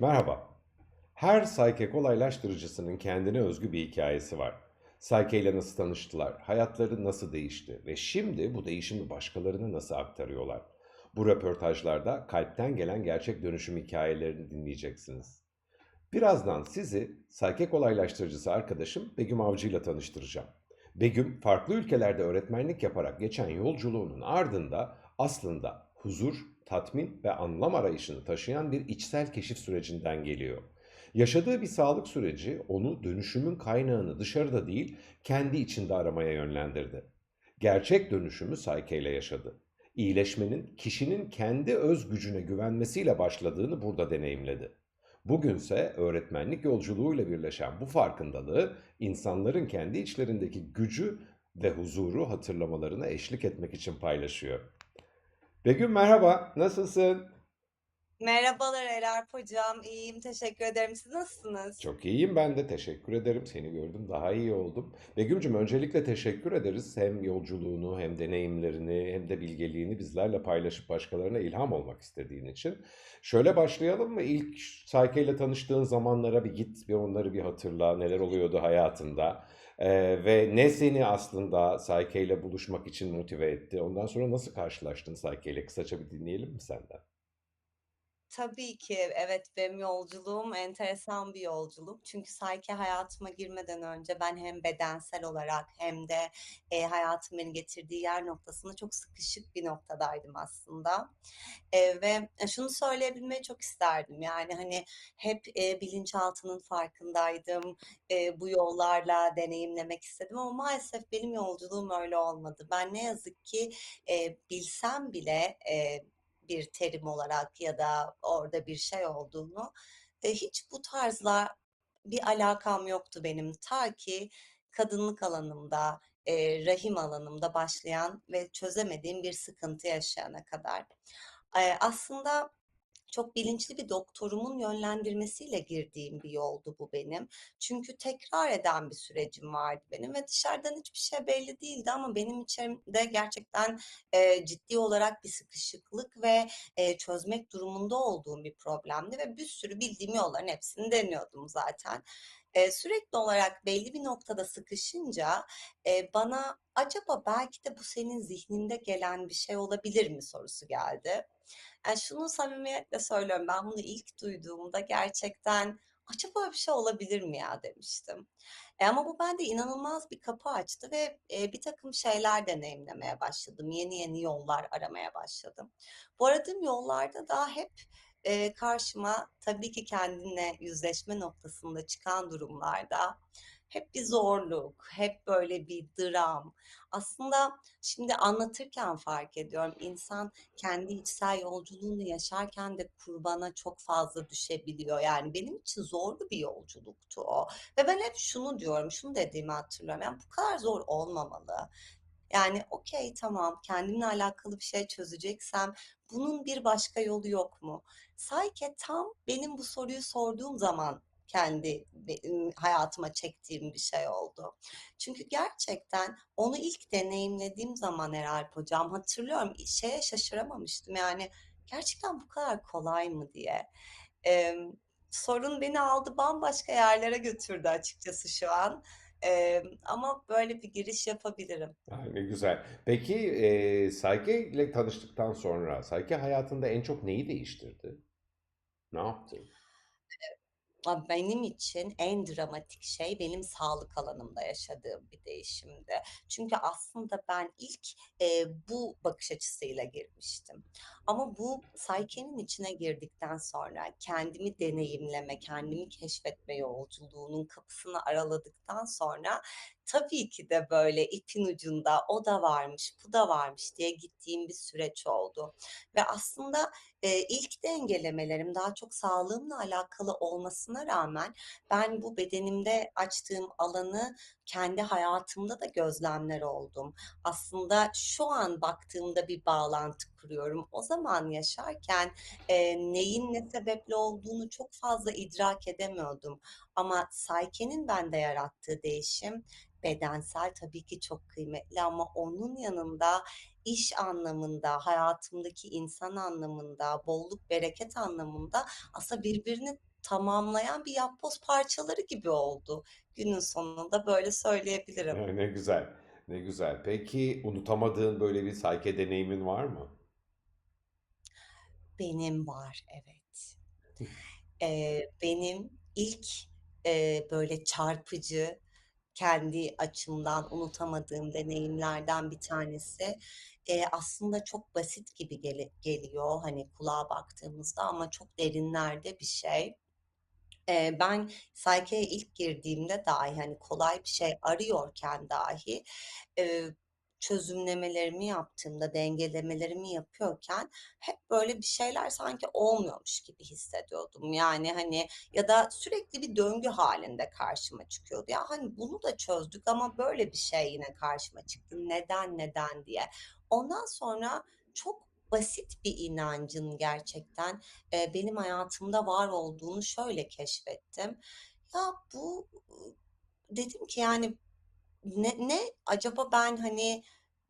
Merhaba. Her Sayke kolaylaştırıcısının kendine özgü bir hikayesi var. Sayke ile nasıl tanıştılar, hayatları nasıl değişti ve şimdi bu değişimi başkalarına nasıl aktarıyorlar? Bu röportajlarda kalpten gelen gerçek dönüşüm hikayelerini dinleyeceksiniz. Birazdan sizi Sayke kolaylaştırıcısı arkadaşım Begüm Avcı ile tanıştıracağım. Begüm, farklı ülkelerde öğretmenlik yaparak geçen yolculuğunun ardında aslında huzur, tatmin ve anlam arayışını taşıyan bir içsel keşif sürecinden geliyor. Yaşadığı bir sağlık süreci onu dönüşümün kaynağını dışarıda değil, kendi içinde aramaya yönlendirdi. Gerçek dönüşümü Sayke yaşadı. İyileşmenin kişinin kendi öz gücüne güvenmesiyle başladığını burada deneyimledi. Bugünse öğretmenlik yolculuğuyla birleşen bu farkındalığı insanların kendi içlerindeki gücü ve huzuru hatırlamalarına eşlik etmek için paylaşıyor. Begüm merhaba, nasılsın? Merhabalar Elarp hocam. İyiyim, teşekkür ederim. Siz nasılsınız? Çok iyiyim ben de teşekkür ederim. Seni gördüm daha iyi oldum. Begüm'cüm öncelikle teşekkür ederiz. Hem yolculuğunu hem deneyimlerini hem de bilgeliğini bizlerle paylaşıp başkalarına ilham olmak istediğin için. Şöyle başlayalım mı? İlk Sayke ile tanıştığın zamanlara bir git, bir onları bir hatırla. Neler oluyordu hayatında? Ee, ve ne seni aslında Sayke ile buluşmak için motive etti? Ondan sonra nasıl karşılaştın Sayke ile? Kısaca bir dinleyelim mi senden? Tabii ki, evet, benim yolculuğum enteresan bir yolculuk. Çünkü Sayke hayatıma girmeden önce ben hem bedensel olarak hem de, eee, hayatın beni getirdiği yer noktasında çok sıkışık bir noktadaydım aslında. Eee, ve, e, şunu söyleyebilmeyi çok isterdim, yani, hani, hep, eee, bilinçaltının farkındaydım, eee, bu yollarla deneyimlemek istedim ama maalesef benim yolculuğum öyle olmadı. Ben ne yazık ki, eee, bilsem bile, eee, bir terim olarak ya da orada bir şey olduğunu, eee, hiç bu tarzla bir alakam yoktu benim. Ta ki kadınlık alanımda, eee, rahim alanımda başlayan ve çözemediğim bir sıkıntı yaşayana kadar. Eee, aslında çok bilinçli bir doktorumun yönlendirmesiyle girdiğim bir yoldu bu benim. Çünkü tekrar eden bir sürecim vardı benim ve dışarıdan hiçbir şey belli değildi ama benim içimde gerçekten, eee, ciddi olarak bir sıkışıklık ve, eee, çözmek durumunda olduğum bir problemdi ve bir sürü bildiğim yolların hepsini deniyordum zaten. Sürekli olarak belli bir noktada sıkışınca, eee, bana acaba belki de bu senin zihninde gelen bir şey olabilir mi sorusu geldi. Yani, şunu samimiyetle söylüyorum, ben bunu ilk duyduğumda gerçekten "Acaba bir şey olabilir mi ya?" demiştim. Eee, ama bu bende inanılmaz bir kapı açtı ve, eee, birtakım şeyler deneyimlemeye başladım. Yeni yeni yollar aramaya başladım. Bu aradığım yollarda da hep, eee, karşıma tabii ki kendimle yüzleşme noktasında çıkan durumlarda hep bir zorluk, hep böyle bir dram. Aslında şimdi anlatırken fark ediyorum, insan kendi içsel yolculuğunu yaşarken de kurbana çok fazla düşebiliyor. Yani benim için zorlu bir yolculuktu o ve ben hep şunu diyorum, şunu dediğimi hatırlıyorum, "Ya, bu kadar zor olmamalı." Yani, okay, tamam, kendimle alakalı bir şey çözeceksem bunun bir başka yolu yok mu? Sayke tam benim bu soruyu sorduğum zaman kendi hayatıma çektiğim bir şey oldu. Çünkü gerçekten onu ilk deneyimlediğim zaman Eralp hocam hatırlıyorum, şeye şaşıramamıştım, yani, gerçekten bu kadar kolay mı diye. Emm, sorun beni aldı bambaşka yerlere götürdü açıkçası şu an, emm, ama böyle bir giriş yapabilirim. A, ne güzel. Peki, eee, Sayke ile tanıştıktan sonra Sayke hayatında en çok neyi değiştirdi? Ne yaptı? A benim için en dramatik şey benim sağlık alanımda yaşadığım bir değişimdi. Çünkü aslında ben ilk, eee, bu bakış açısıyla girmiştim. Ama bu Sayke'nin içine girdikten sonra kendimi deneyimleme, kendimi keşfetme yolculuğunun kapısını araladıktan sonra tabii ki de böyle ipin ucunda o da varmış, bu da varmış. diye gittiğim bir süreç oldu ve aslında, eee, ilk dengelemelerim daha çok sağlığımla alakalı olmasına rağmen ben bu bedenimde açtığım alanı kendi hayatımda da gözlemler oldum. Aslında şu an baktığımda bir bağlantı kuruyorum. O zaman yaşarken, eee, neyin ne sebeple olduğunu çok fazla idrak edemiyordum ama Sayke'nin bende yarattığı değişim bedensel tabii ki çok kıymetli ama onun yanında iş anlamında, hayatımdaki insan anlamında, bolluk bereket anlamında aslında birbirini tamamlayan bir yapboz parçaları gibi oldu. Günün sonunda böyle söyleyebilirim. Ne güzel, ne güzel. Peki unutamadığın böyle bir Sayke deneyimin var mı? Benim var, evet. Eee, benim ilk, eee, böyle çarpıcı, kendi açımdan unutamadığım deneyimlerden bir tanesi, eee, aslında çok basit gibi geli geliyor, hani, kulağa baktığımızda ama çok derinlerde bir şey. Eee, ben Sayke'ye ilk girdiğimde dahi, hani, kolay bir şey arıyorken dahi, eee, çözümlemelerimi yaptığımda, dengelemelerimi yapıyorken hep böyle bir şeyler sanki olmuyormuş gibi hissediyordum. Yani, hani, ya da sürekli bir döngü hâlinde karşıma çıkıyordu. Ya, hani, bunu da çözdük ama böyle bir şey yine karşıma çıktı. Neden, neden diye. Ondan sonra çok basit bir inancın gerçekten, eee, benim hayatımda var olduğunu şöyle keşfettim. Ya, bu, dedim ki, yani, ne ne acaba ben, hani,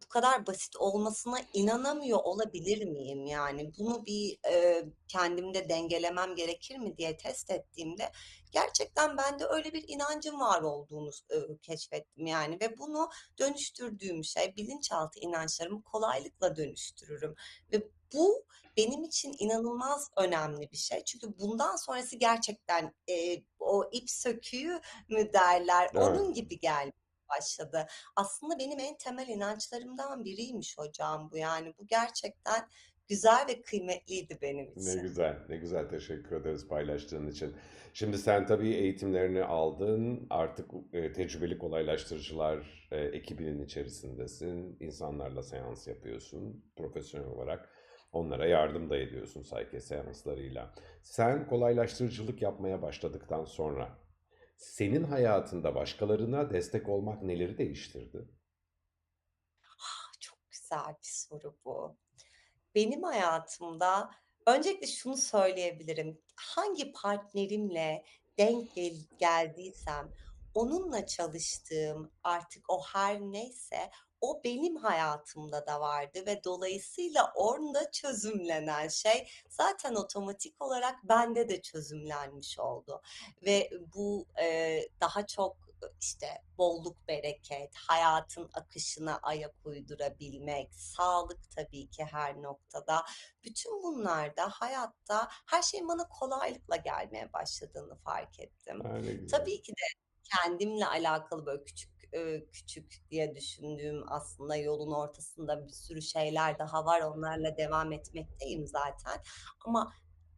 bu kadar basit olmasına inanamıyor olabilir miyim? Yani, bunu bir, eee, kendimde dengelemem gerekir mi diye test ettiğimde gerçekten bende öyle bir inancın var olduğunu ııı, keşfettim, yani, ve bunu dönüştürdüğüm şey bilinçaltı inançlarımı kolaylıkla dönüştürürüm ve bu benim için inanılmaz önemli bir şey. Çünkü bundan sonrası gerçekten, eee, o ip söküğü mü derler, Evet. onun gibi gelmeye başladı. Aslında benim en temel inançlarımdan biriymiş hocam bu, yani, bu gerçekten güzel ve kıymetliydi benim Ne için. güzel, ne güzel. Teşekkür ederiz paylaştığın için. Şimdi sen tabii eğitimlerini aldın, artık eee, tecrübeli kolaylaştırıcılar, eee, ekibinin içerisindesin, insanlarla seans yapıyorsun profesyonel olarak. Onlara yardım da ediyorsun Sayke seanslarıyla. Sen kolaylaştırıcılık yapmaya başladıktan sonra senin hayatında başkalarına destek olmak neleri değiştirdi? Ah, çok güzel bir soru bu. Benim hayatımda öncelikle şunu söyleyebilirim. Hangi partnerimle denk gel geldiysem onunla çalıştığım artık o her neyse o benim hayatımda da vardı ve dolayısıyla orada çözümlenen şey zaten otomatik olarak bende de çözümlenmiş oldu ve bu, eee, daha çok, işte, bolluk bereket, hayatın akışına ayak uydurabilmek, sağlık tabii ki her noktada. Bütün bunlarda hayatta her şeyin bana kolaylıkla gelmeye başladığını fark ettim. A, ne güzel. Tabii ki de kendimle alakalı böyle küçük, küçük diye düşündüğüm aslında yolun ortasında bir sürü şeyler daha var. Onlarla devam etmekteyim zaten ama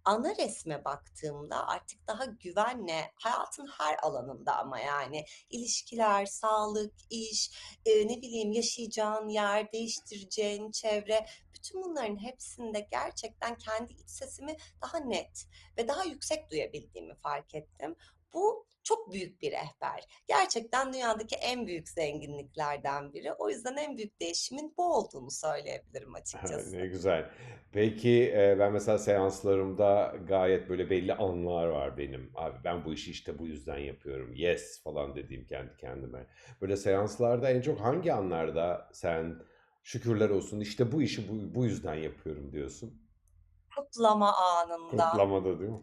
ana resme baktığımda artık daha güvenle hayatın her alanında ama yani ilişkiler, sağlık, iş, eee, ne bileyim, yaşayacağın yer, değiştireceğin çevre, bütün bunların hepsinde gerçekten kendi iç sesimi daha net ve daha yüksek duyabildiğimi fark ettim. Bu çok büyük bir rehber. Gerçekten dünyadaki en büyük zenginliklerden biri. O yüzden en büyük değişimin bu olduğunu söyleyebilirim Ne açıkçası. güzel. Peki, eee, ben mesela seanslarımda gayet böyle belli anlar var benim. "Abi, ben bu işi işte bu yüzden yapıyorum. Yes!" falan dediğim kendi kendime. Böyle seanslarda en çok hangi anlarda sen "Şükürler olsun, işte bu işi bu bu yüzden yapıyorum." diyorsun? Kutlama anında. Kutlamada, değil mi?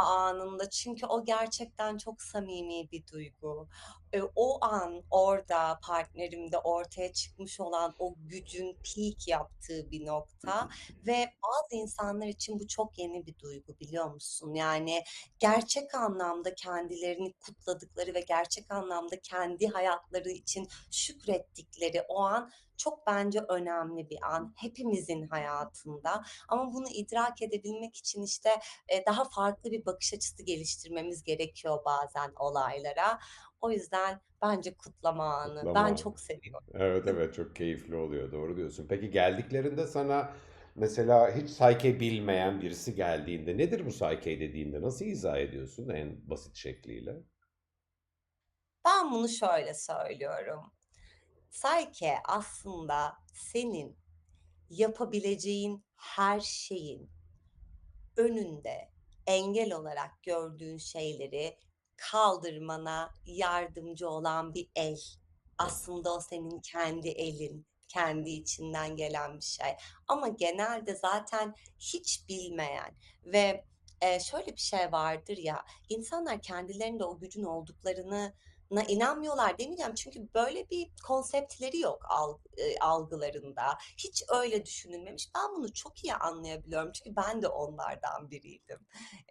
Anında çünkü o gerçekten çok samimi bir duygu. Eee, o an orada partnerimde ortaya çıkmış olan o gücün peak yaptığı bir nokta ve bazı insanlar için bu çok yeni bir duygu, biliyor musun? Yani gerçek anlamda kendilerini kutladıkları ve gerçek anlamda kendi hayatları için şükrettikleri o an çok bence önemli bir an hepimizin hayatında ama bunu idrak edebilmek için, işte, daha farklı bir bakış açısı geliştirmemiz gerekiyor bazen olaylara. O yüzden bence kutlama anı. Ben Kutlama. çok seviyorum. Evet, evet, çok keyifli oluyor. Doğru diyorsun. Peki geldiklerinde sana mesela hiç Sayke bilmeyen birisi geldiğinde, "Nedir bu Sayke?" dediğinde nasıl izah ediyorsun en basit şekliyle? Ben bunu şöyle söylüyorum. Sayke aslında senin yapabileceğin her şeyin önünde engel olarak gördüğün şeyleri kaldırmana yardımcı olan bir el. Aslında o senin kendi elin, kendi içinden gelen bir şey ama genelde zaten hiç bilmeyen ve Eee, şöyle bir şey vardır ya, insanlar kendilerinde o gücün olduklarına na inanmıyorlar demeyeceğim çünkü böyle bir konseptleri yok eee, algılarında. Hiç öyle düşünülmemiş. Ben bunu çok iyi anlayabiliyorum çünkü ben de onlardan biriydim.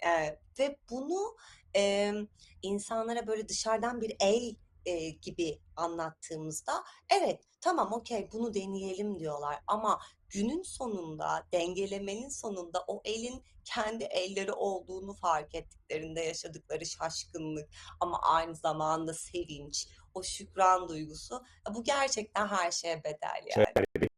Eee, ve bunu, emm, insanlara böyle dışarıdan bir el, eee, gibi anlattığımızda evet, tamam, okay, bunu deneyelim diyorlar ama günün sonunda, dengelemenin sonunda o elin kendi elleri olduğunu fark ettiklerinde yaşadıkları şaşkınlık ama aynı zamanda sevinç, o şükran duygusu, ya bu gerçekten her şeye bedel Şey, yani. benim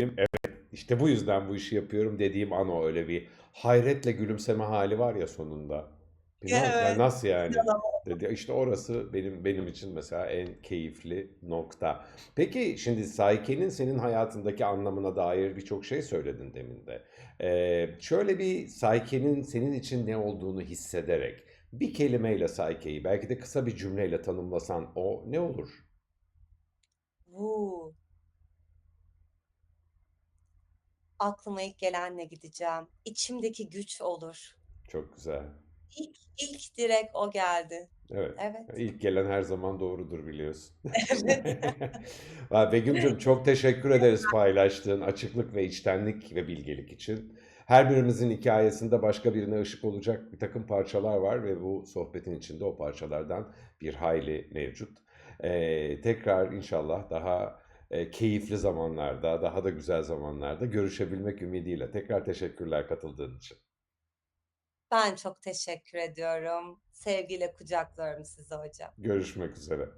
benim evet, işte bu yüzden bu işi yapıyorum dediğim an o. Öyle bir hayretle gülümseme hâli var ya sonunda. "İnan ya Evet, nasıl yani?" dedi. İşte orası benim benim için mesela en keyifli nokta. Peki, şimdi Sayke'nin senin hayatındaki anlamına dair birçok şey söyledin demin de. Eee, şöyle bir Sayke'nin senin için ne olduğunu hissederek bir kelimeyle Sayke'yi belki de kısa bir cümleyle tanımlasan o ne olur? U! Aklıma ilk gelenle gideceğim. İçimdeki güç olur. Çok güzel. İlk ilk direkt o geldi. Evet, Evet. ilk gelen her zaman doğrudur biliyorsun. Evet. Begüm'cüm çok teşekkür ederiz paylaştığın açıklık ve içtenlik ve bilgelik için. Her birimizin hikâyesinde başka birine ışık olacak birtakım parçalar var ve bu sohbetin içinde o parçalardan bir hayli mevcut. Eee, tekrar inşallah daha, eee, keyifli zamanlarda, daha da güzel zamanlarda görüşebilmek ümidiyle. Tekrar teşekkürler katıldığın için. Ben çok teşekkür ediyorum. Sevgiyle kucaklıyorum sizi hocam. Görüşmek üzere.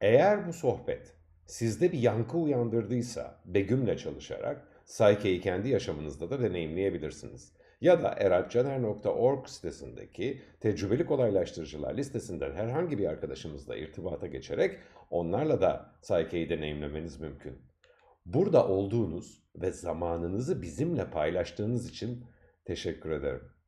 Eğer bu sohbet sizde bir yankı uyandırdıysa Begüm'le çalışarak Sayke'yi kendi yaşamınızda da deneyimleyebilirsiniz. Ya da eralpcaner.org sitesindeki tecrübeli kolaylaştırıcılar listesinden herhangi bir arkadaşımızla irtibata geçerek onlarla da Sayke'yi deneyimlemeniz mümkün. Burada olduğunuz ve zamanınızı bizimle paylaştığınız için teşekkür ederim.